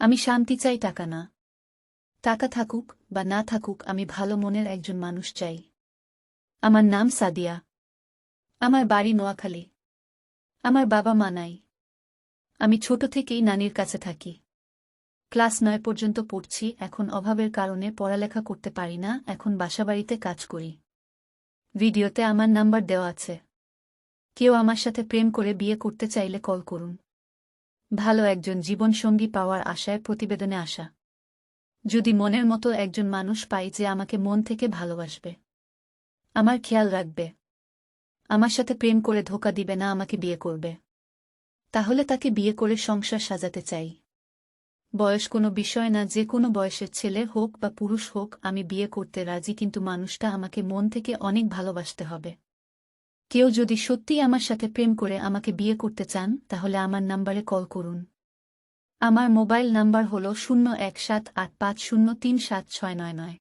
আমি শান্তি চাই টাকা না। টাকা থাকুক বা না থাকুক, আমি ভালো মনের একজন মানুষ চাই। আমার নাম সাদিয়া। আমার বাড়ি নোয়াখালী। আমার বাবা মা নাই। আমি ছোট থেকেই নানির কাছে থাকি। ক্লাস নয় পর্যন্ত পড়ছি, এখন অভাবের কারণে পড়ালেখা করতে পারি না, এখন বাসাবাড়িতে কাজ করি। ভিডিওতে আমার নাম্বার দেওয়া আছে। কেউ আমার সাথে প্রেম করে বিয়ে করতে চাইলে কল করুন। ভালো একজন জীবনসঙ্গী পাওয়ার আশায় প্রতিবেদনে আসা। যদি মনের মতো একজন মানুষ পাই যে আমাকে মন থেকে ভালোবাসবে। আমার খেয়াল রাখবে। আমার সাথে প্রেম করে ধোকা দিবে না আমাকে বিয়ে করবে। তাহলে তাকে বিয়ে করে সংসার সাজাতে চাই। বয়স কোনো বিষয় না, যে কোনো বয়সের ছেলে হোক বা পুরুষ হোক, আমি বিয়ে করতে রাজি, কিন্তু মানুষটা আমাকে মন থেকে অনেক ভালোবাসতে হবে। কেউ যদি সত্যিই আমার সাথে প্রেম করে আমাকে বিয়ে করতে চান, তাহলে আমার নাম্বারে কল করুন। আমার মোবাইল নাম্বার হল শূন্য এক সাত আট পাঁচ শূন্য তিন সাত ছয় নয় নয়।